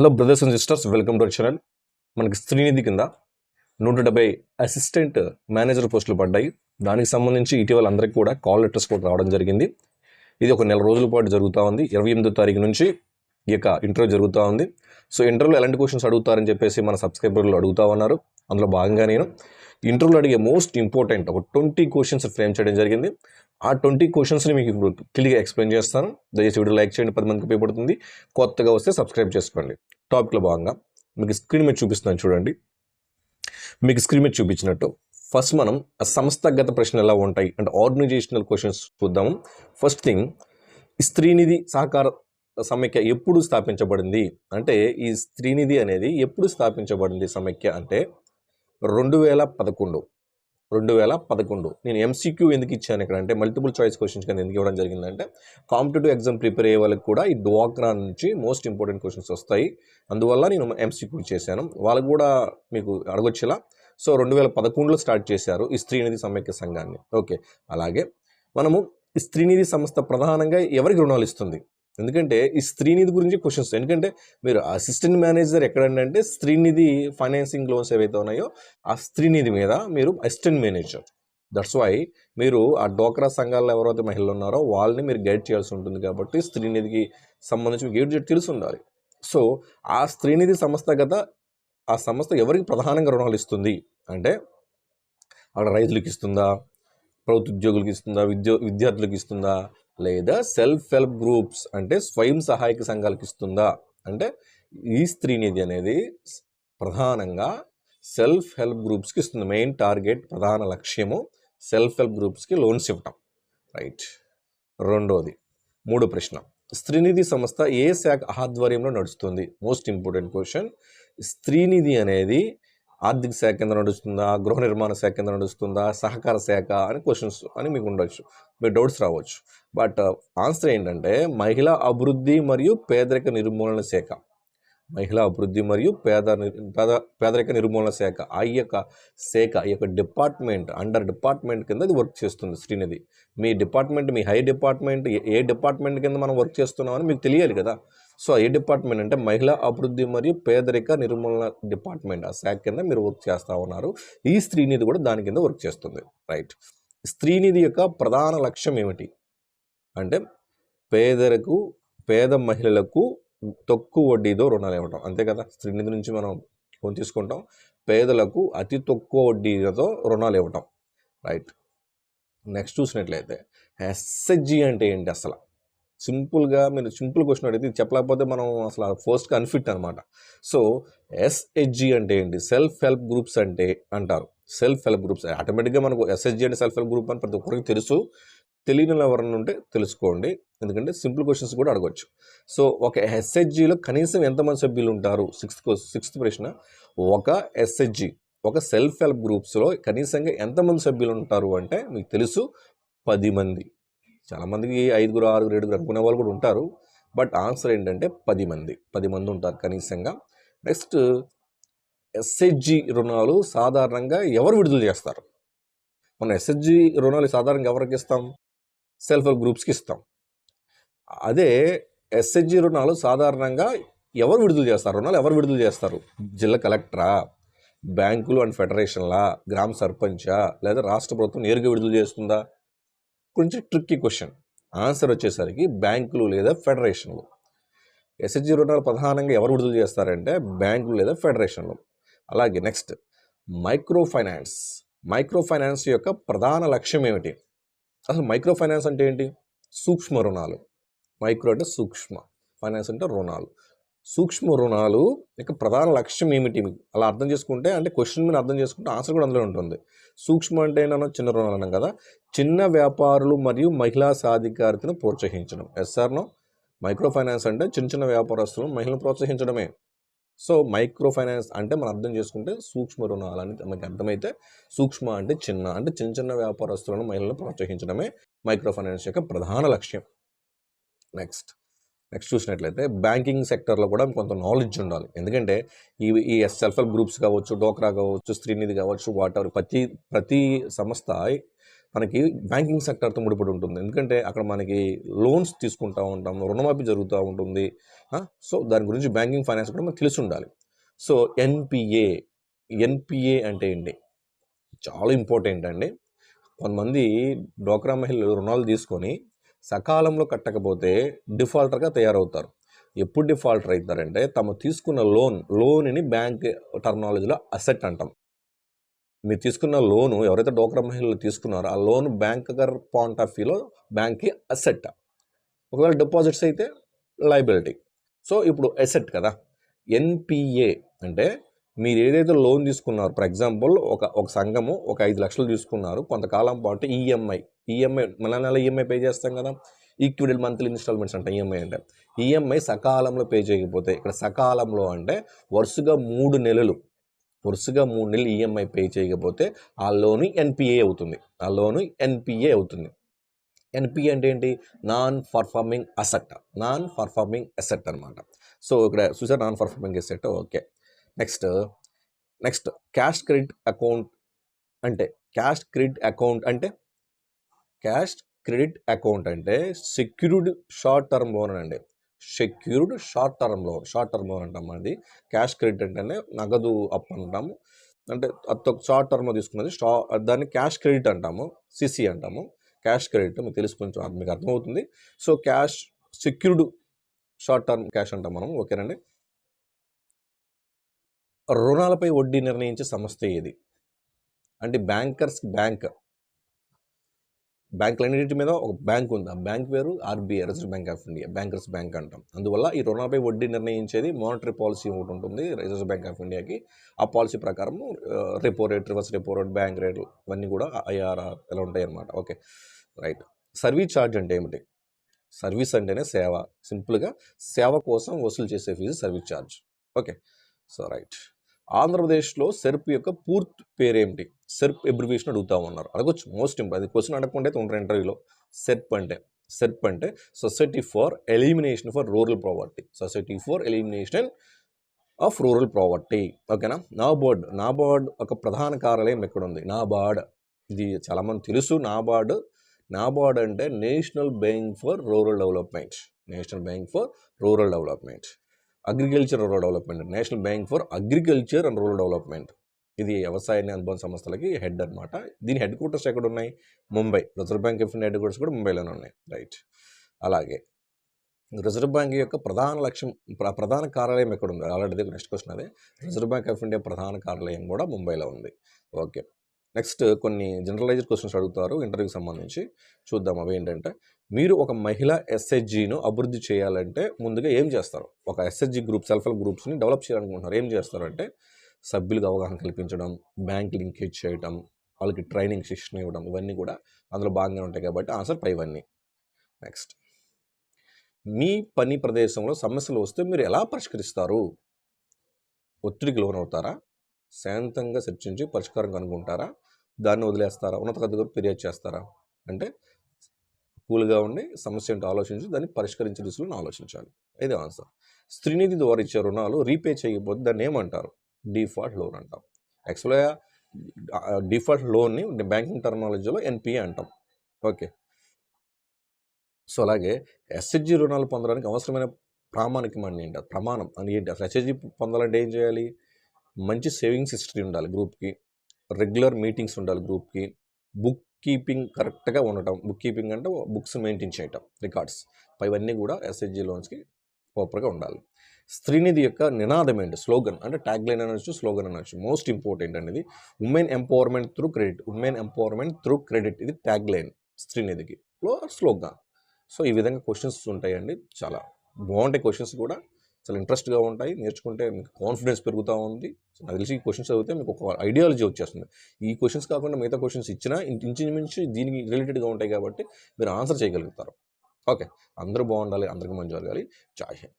Hello brothers and sisters welcome to channel మనకి స్త్రీనిధి కింద నూట డెబ్బై అసిస్టెంట్ మేనేజర్ పోస్టులు పడ్డాయి. దానికి సంబంధించి ఇటీవల అందరికీ కూడా కాల్ లెటర్స్ కూడా రావడం జరిగింది. ఇది ఒక నెల రోజుల పాటు జరుగుతూ ఉంది. ఇరవై ఎనిమిదో తారీఖు నుంచి ఈ యొక్క ఇంటర్వ్యూ జరుగుతూ ఉంది. సో ఇంటర్వ్యూలో ఎలాంటి క్వశ్చన్స్ అడుగుతారని చెప్పేసి మన సబ్స్క్రైబర్లు అడుగుతా ఉన్నారు. అందులో భాగంగా నేను ఇంటర్వ్యూలో అడిగే మోస్ట్ ఇంపార్టెంట్ ఒక ట్వంటీ క్వశ్చన్స్ ఫ్రేమ్ చేయడం జరిగింది. ఆ ట్వంటీ క్వశ్చన్స్ని మీకు ఇప్పుడు క్లియర్గా ఎక్స్ప్లెయిన్ చేస్తాను. దయచేసి వీడియో లైక్ చేయండి పది మందికి ఉపయోగపడుతుంది. కొత్తగా వస్తే సబ్స్క్రైబ్ చేసుకోండి. టాపిక్లో భాగంగా మీకు స్క్రీన్ మీద చూపిస్తున్నాను చూడండి. మీకు స్క్రీన్ మీద చూపించినట్టు ఫస్ట్ మనం సంస్థాగత ప్రశ్నలు ఎలా ఉంటాయి అంటే ఆర్గనైజేషనల్ క్వశ్చన్స్ చూద్దాము. ఫస్ట్ థింగ్ స్త్రీనిధి సహకార సమైక్య ఎప్పుడు స్థాపించబడింది? అంటే ఈ స్త్రీనిధి అనేది ఎప్పుడు స్థాపించబడింది సమైక్య అంటే రెండు వేల పదకొండు. రెండు వేల పదకొండు. నేను ఎంసీక్యూ ఎందుకు ఇచ్చాను ఇక్కడ అంటే మల్టిపుల్ చాయిస్ క్వశ్చన్స్ కానీ ఎందుకు ఇవ్వడం జరిగిందంటే కాంపిటేటివ్ ఎగ్జామ్ ప్రిపేర్ అయ్యే వాళ్ళకి కూడా ఈ డ్వాక్రా నుంచి మోస్ట్ ఇంపార్టెంట్ క్వశ్చన్స్ వస్తాయి. అందువల్ల నేను ఎంసీక్యూ చేశాను. వాళ్ళకు కూడా మీకు అడగొచ్చేలా. సో రెండు వేల పదకొండులో స్టార్ట్ చేశారు ఈ స్త్రీనిధి సమైక్య సంఘాన్ని. ఓకే. అలాగే మనము ఈ స్త్రీనిధి సంస్థ ప్రధానంగా ఎవరికి రుణాలు ఇస్తుంది? ఎందుకంటే ఈ స్త్రీనిధి గురించి క్వశ్చన్స్ ఎందుకంటే మీరు అసిస్టెంట్ మేనేజర్ ఎక్కడంటే స్త్రీనిధి ఫైనాన్సింగ్ లోన్స్ ఏవైతే ఉన్నాయో ఆ స్త్రీనిధి మీద మీరు అసిస్టెంట్ మేనేజర్ దట్స్ వై మీరు ఆ డోక్రా సంఘాల్లో ఎవరైతే మహిళలు ఉన్నారో వాళ్ళని మీరు గైడ్ చేయాల్సి ఉంటుంది కాబట్టి స్త్రీనిధికి సంబంధించి గైడ్ తెలిసి ఉండాలి. సో ఆ స్త్రీనిధి సంస్థ గత ఆ సంస్థ ఎవరికి ప్రధానంగా రుణాలు ఇస్తుంది? అంటే అక్కడ రైతులకు ఇస్తుందా? ప్రభుత్వ ఉద్యోగులకు ఇస్తుందా? విద్యో విద్యార్థులకు ఇస్తుందా? లేదా సెల్ఫ్ హెల్ప్ గ్రూప్స్ అంటే స్వయం సహాయక సంఘాలకు ఇస్తుందా? అంటే ఈ స్త్రీ నిధి అనేది ప్రధానంగా సెల్ఫ్ హెల్ప్ గ్రూప్స్కి ఇస్తుంది. మెయిన్ టార్గెట్ ప్రధాన లక్ష్యము సెల్ఫ్ హెల్ప్ గ్రూప్స్కి లోన్స్ ఇవ్వటం. రైట్ రెండోది మూడు ప్రశ్న. స్త్రీనిధి సంస్థ ఏ శాఖ ఆధ్వర్యంలో నడుస్తుంది? మోస్ట్ ఇంపార్టెంట్ క్వశ్చన్ స్త్రీనిధి అనేది ఆర్థిక శాఖ కింద నడుస్తుందా? గృహ నిర్మాణ శాఖ కింద నడుస్తుందా? సహకార శాఖ అని క్వశ్చన్స్ అని మీకు ఉండొచ్చు. మీ డౌట్స్ రావచ్చు. బట్ ఆన్సర్ uh, ఏంటంటే మహిళా అభివృద్ధి మరియు పేదరిక నిర్మూలన శాఖ. మహిళా అభివృద్ధి మరియు పేద ని- పేద పేదరిక నిర్మూలన శాఖ ఆ యొక్క శాఖ ఈ యొక్క డిపార్ట్మెంట్ అండర్ డిపార్ట్మెంట్ కింద అది వర్క్ చేస్తుంది శ్రీనిధి. మీ డిపార్ట్మెంట్ మీ హై డిపార్ట్మెంట్ ఏ- ఏ డిపార్ట్మెంట్ కింద మనం వర్క్ చేస్తున్నామని మీకు తెలియాలి కదా. సో ఏ డిపార్ట్మెంట్ అంటే మహిళా అభివృద్ధి మరియు పేదరిక నిర్మూలన డిపార్ట్మెంట్ ఆ శాఖ కింద మీరు వర్క్ చేస్తూ ఉన్నారు. ఈ స్త్రీనిధి కూడా దాని కింద వర్క్ చేస్తుంది. రైట్. స్త్రీనిధి యొక్క ప్రధాన లక్ష్యం ఏమిటి? అంటే పేదలకు పేద మహిళలకు తక్కువ వడ్డీతో రుణాలు ఇవ్వటం. అంతే కదా? స్త్రీనిధి నుంచి మనం లోన్ తీసుకుంటాం. పేదలకు అతి తక్కువ వడ్డీలతో రుణాలు ఇవ్వటం. రైట్. నెక్స్ట్ చూసినట్లయితే ఎస్హెచ్జి అంటే ఏంటి అసలు? సింపుల్గా మీరు సింపుల్ క్వశ్చన్ అడిగితే చెప్పలేకపోతే మనం అసలు ఫస్ట్ అన్ఫిట్ అనమాట సో ఎస్హెచ్జి అంటే ఏంటి? సెల్ఫ్ హెల్ప్ గ్రూప్స్ అంటే అంటారు. Self help groups. ఆటోమేటిక్గా మనకు ఎస్హెచ్జి అంటే సెల్ఫ్ హెల్ప్ గ్రూప్ అని ప్రతి ఒక్కరికి తెలుసు. తెలియని ఎవరైనా ఉంటే తెలుసుకోండి. ఎందుకంటే సింపుల్ క్వశ్చన్స్ కూడా అడగవచ్చు సో ఒక ఎస్హెచ్జిలో కనీసం ఎంతమంది సభ్యులు ఉంటారు? సిక్స్త్ సిక్స్త్ ప్రశ్న. ఒక ఎస్హెచ్జి ఒక సెల్ఫ్ హెల్ప్ గ్రూప్స్లో కనీసంగా ఎంతమంది సభ్యులు ఉంటారు అంటే మీకు తెలుసు పది మంది. చాలామందికి ఐదుగురు ఆరుగురు ఏడుగురు అనుకునే వాళ్ళు కూడా ఉంటారు. బట్ ఆన్సర్ ఏంటంటే పది మంది. పది మంది ఉంటారు కనీసంగా. నెక్స్ట్ ఎస్హెచ్జి రుణాలు సాధారణంగా ఎవరు విడుదల చేస్తారు? మనం ఎస్హెచ్జి రుణాలు సాధారణంగా ఎవరికి ఇస్తాం? సెల్ఫ్ హెల్ప్ గ్రూప్స్కి ఇస్తాం. అదే ఎస్హెచ్జి రుణాలు సాధారణంగా ఎవరు విడుదల చేస్తారు? రుణాలు ఎవరు విడుదల చేస్తారు? జిల్లా కలెక్టరా? బ్యాంకులు అండ్ ఫెడరేషన్లా? గ్రామ సర్పంచా? లేదా రాష్ట్ర ప్రభుత్వం నేరుగా విడుదల చేస్తుందా? కొంచెం ట్రిక్కీ క్వశ్చన్. ఆన్సర్ వచ్చేసరికి బ్యాంకులు లేదా ఫెడరేషన్లు. ఎస్హెచ్జి రుణాలు ప్రధానంగా ఎవరు విడుదల చేస్తారంటే బ్యాంకులు లేదా ఫెడరేషన్లు. అలాగే next micro finance micro finance యొక్క ప్రధాన లక్ష్యం ఏమిటి? అసలు మైక్రో ఫైనాన్స్ అంటే ఏంటి? సూక్ష్మ రుణాలు. మైక్రో అంటే సూక్ష్మ. ఫైనాన్స్ అంటే రుణాలు. సూక్ష్మ రుణాలు యొక్క ప్రధాన లక్ష్యం ఏమిటి? అలా అర్థం చేసుకుంటే అంటే క్వశ్చన్ మీద అర్థం చేసుకుంటే ఆన్సర్ కూడా అందులో ఉంటుంది. సూక్ష్మ అంటే ఏంటన్నా చిన్న రుణాలు అన్నాం కదా. చిన్న వ్యాపారులు మరియు మహిళా సాధికారితను ప్రోత్సహించడం. ఎస్ఆర్నో మైక్రో ఫైనాన్స్ అంటే చిన్న చిన్న వ్యాపారస్తులు మహిళను ప్రోత్సహించడమే. సో మైక్రో ఫైనాన్స్ అంటే మనం అర్థం చేసుకుంటే సూక్ష్మ రుణాలు అని మనకి అర్థమైతే సూక్ష్మ అంటే చిన్న అంటే చిన్న చిన్న వ్యాపారస్తులను మహిళలను ప్రోత్సహించడమే మైక్రో ఫైనాన్స్ యొక్క ప్రధాన లక్ష్యం. నెక్స్ట్ నెక్స్ట్ చూసినట్లయితే బ్యాంకింగ్ సెక్టర్లో కూడా కొంత నాలెడ్జ్ ఉండాలి. ఎందుకంటే ఈ ఈ సెల్ఫ్ హెల్ప్ గ్రూప్స్ కావచ్చు డోక్రా కావచ్చు స్త్రీనిధి కావచ్చు వాటర్ ప్రతి ప్రతి సంస్థ మనకి బ్యాంకింగ్ సెక్టర్తో ముడిపడి ఉంటుంది. ఎందుకంటే అక్కడ మనకి లోన్స్ తీసుకుంటూ ఉంటాం రుణమాఫీ జరుగుతూ ఉంటుంది. సో దాని గురించి బ్యాంకింగ్ ఫైనాన్స్ కూడా మనకు తెలిసి ఉండాలి. సో ఎన్పిఏ ఎన్పిఏ అంటే ఏంటి? చాలా ఇంపార్టెంట్ అండి. కొంతమంది డోక్రా మహిళలు రుణాలు తీసుకొని సకాలంలో కట్టకపోతే డిఫాల్టర్గా తయారవుతారు. ఎప్పుడు డిఫాల్టర్ అవుతారంటే తమ తీసుకున్న లోన్ లోన్ని బ్యాంక్ టర్మాలజీలో అసెట్ అంటాం. మీరు తీసుకున్న లోను ఎవరైతే డోక్రా మహిళలు తీసుకున్నారో ఆ లోన్ బ్యాంకర్ పాయింట్ ఆఫ్ వ్యూలో బ్యాంక్కి అసెట్ ఒకవేళ డిపాజిట్స్ అయితే లైబిలిటీ సో ఇప్పుడు అసెట్ కదా. ఎన్పిఏ అంటే మీరు ఏదైతే లోన్ తీసుకున్నారు ఫర్ ఎగ్జాంపుల్ ఒక ఒక సంఘము ఒక ఐదు లక్షలు తీసుకున్నారు కొంతకాలం పాటు ఈఎంఐ ఈఎంఐ మన నెల ఈఎంఐ పే చేస్తాం కదా. ఈక్విడెడ్ మంత్లీ ఇన్స్టాల్మెంట్స్ అంటే ఈఎంఐ అంటే. ఈఎంఐ సకాలంలో పే చేయకపోతే ఇక్కడ సకాలంలో అంటే వరుసగా మూడు నెలలు వరుసగా మూడు నెలలు ఈఎంఐ పే చేయకపోతే ఆ లోను ఎన్పిఏ అవుతుంది. ఆ లోను ఎన్పిఏ అవుతుంది. ఎన్పిఏ అంటే ఏంటి? Non performing asset non performing asset అనమాట సో ఇక్కడ చూసారు? Non performing asset okay. Next next cash credit account అంటే క్యాష్ క్రెడిట్ అకౌంట్ అంటే క్యాష్ క్రెడిట్ అకౌంట్ అంటే సెక్యూర్డ్ షార్ట్ టర్మ్ లోన్ అండి. Secured short term loan short term loan అంటాం అది cash credit అంటేనే నగదు అప్పు అంటాము. అంటే అది షార్ట్ టర్మ్ తీసుకున్నది షా దాన్ని క్యాష్ క్రెడిట్ అంటాము సిసి అంటాము. క్యాష్ క్రెడిట్ మీకు తెలుసు కొంచెం మీకు అర్థమవుతుంది. So cash secured short term cash అంటాం మనం ఓకేనండి? రుణాలపై వడ్డీ నిర్ణయించే సంస్థ ఏది? అంటే బ్యాంకర్స్ బ్యాంక్ బ్యాంకులన్నిటి మీద ఒక బ్యాంక్ ఉంది. ఆ బ్యాంక్ పేరు RBI reserve bank of India bankers bank అంటాం. అందువల్ల ఈ రుణాలపై వడ్డీ నిర్ణయించేది మానిటరీ పాలసీ ఒకటి ఉంటుంది రిజర్వ్ బ్యాంక్ ఆఫ్ ఇండియాకి. ఆ పాలసీ ప్రకారం repo rate reverse repo rate bank రేట్లు ఇవన్నీ కూడా ఐఆర్ఆర్ ఇలా ఉంటాయి అన్నమాట. ఓకే. రైట్. సర్వీస్ ఛార్జ్ అంటే ఏమిటి? సర్వీస్ అంటేనే సేవ. సింపుల్గా సేవ కోసం వసూలు చేసే fees service charge okay. So right. ఆంధ్రప్రదేశ్లో సెర్ప్ యొక్క పూర్తి పేరేమిటి? సెర్ప్ ఎబ్రివేషన్ అడుగుతా ఉన్నారు అడగొచ్చు. మోస్ట్ ఇంపార్టెంట్ అది క్వశ్చన్ అడగకుండా అయితే ఉంటారు ఇంటర్వ్యూలో సెర్ప్ అంటే సెర్ప్ అంటే society for elimination for rural poverty society for elimination of rural poverty ఓకేనా నాబార్డ్ నాబార్డ్ ఒక ప్రధాన కార్యాలయం ఎక్కడ ఉంది నాబార్డ్ ఇది చాలామంది తెలుసు. నాబార్డ్ నాబార్డ్ అంటే national bank for rural development national bank for rural development agriculture rural development national bank for agriculture and rural development. ఇది వ్యవసాయ అనుబంధ సంస్థలకి హెడ్ అనమాట దీని హెడ్ క్వార్టర్స్ ఎక్కడ ఉన్నాయి Mumbai. Reserve bank of India headquarters కూడా ముంబైలోనే ఉన్నాయి. రైట్. అలాగే రిజర్వ్ బ్యాంక్ యొక్క ప్రధాన లక్ష్యం ప్ర- ప్రధాన కార్యాలయం ఎక్కడ ఉంది ఆల్రెడీ నెక్స్ట్ క్వశ్చన్ అదే. రిజర్వ్ బ్యాంక్ ఆఫ్ ఇండియా ప్రధాన కార్యాలయం కూడా ముంబైలో ఉంది. ఓకే. నెక్స్ట్ కొన్ని జనరలైజ్డ్ క్వశ్చన్స్ అడుగుతారు ఇంటర్వ్యూకి సంబంధించి. చూద్దాం అవి ఏంటంటే మీరు ఒక మహిళ ఎస్హెచ్జిను అభివృద్ధి చేయాలంటే ముందుగా ఏం చేస్తారు? ఒక ఎస్హెచ్జి గ్రూప్ సెల్ఫ్ హెల్ప్ గ్రూప్స్ని డెవలప్ చేయాలనుకుంటున్నారు. ఏం చేస్తారు అంటే సభ్యులకు అవగాహన కల్పించడం బ్యాంక్ లింకేజ్ చేయడం వాళ్ళకి ట్రైనింగ్ శిక్షణ ఇవ్వడం ఇవన్నీ కూడా అందులో భాగంగా ఉంటాయి కాబట్టి ఆన్సర్ పై ఇవన్నీ. నెక్స్ట్ మీ పని ప్రదేశంలో సమస్యలు వస్తే మీరు ఎలా పరిష్కరిస్తారు? ఒత్తిడికి లోనవుతారా? శాంతంగా చర్చించి పరిష్కారం కనుక్కుంటారా? దాన్ని వదిలేస్తారా? ఉన్నతాధికారులు ఫిర్యాదు చేస్తారా? అంటే కూల్గా ఉండి సమస్య ఏంటో ఆలోచించి దాన్ని పరిష్కరించే దిశలో ఆలోచించాలి. ఇదే ఆన్సర్. స్త్రీనిధి ద్వారా ఇచ్చే రుణాలు రీపే చేయకపోతే దాన్ని ఏమంటారు? డిఫాల్ట్ లోన్ అంటాం. యాక్చువల్గా డిఫాల్ట్ లోన్ని బ్యాంకింగ్ టర్మాలజీలో ఎన్పిఏ అంటాం. ఓకే. సో అలాగే ఎస్హెచ్జి రుణాలు పొందడానికి అవసరమైన ప్రామాణికం అని ఏంటి? ప్రమాణం. అని ఏంటి? అసలు ఎస్హెచ్జి పొందాలంటే ఏం చేయాలి? మంచి సేవింగ్స్ హిస్టరీ ఉండాలి గ్రూప్కి. రెగ్యులర్ మీటింగ్స్ ఉండాలి గ్రూప్కి. బుక్ కీపింగ్ కరెక్ట్గా ఉండటం బుక్ కీపింగ్ అంటే బుక్స్ మెయింటైన్ చేయటం రికార్డ్స్. ఇవన్నీ కూడా ఎస్హెచ్జి లోన్స్కి ప్రాపర్గా ఉండాలి. స్త్రీనిధి యొక్క నినాదం ఏంటి? స్లోగన్ అంటే ట్యాగ్ లైన్ అనొచ్చు స్లోగన్ అనొచ్చు. మోస్ట్ ఇంపార్టెంట్ అనేది women empowerment through credit women empowerment through credit ఇది ట్యాగ్ లైన్ స్త్రీనిధికి. స్లోగన్. సో ఈ విధంగా క్వశ్చన్స్ ఉంటాయండి. చాలా బాగుంటాయి క్వశ్చన్స్ కూడా. చాలా ఇంట్రెస్ట్గా ఉంటాయి. నేర్చుకుంటే మీకు కాన్ఫిడెన్స్ పెరుగుతూ ఉంది. నాకు తెలిసి ఈ క్వశ్చన్స్ చదివితే మీకు ఒక ఐడియాలజీ వచ్చేస్తుంది. ఈ క్వశ్చన్స్ కాకుండా మిగతా క్వశ్చన్స్ ఇచ్చినా ఇంచుమించి దీనికి రిలేటెడ్గా ఉంటాయి కాబట్టి మీరు ఆన్సర్ చేయగలుగుతారు. ఓకే. అందరూ బాగుండాలి. అందరికీ మంచి జరగాలి. జాయ్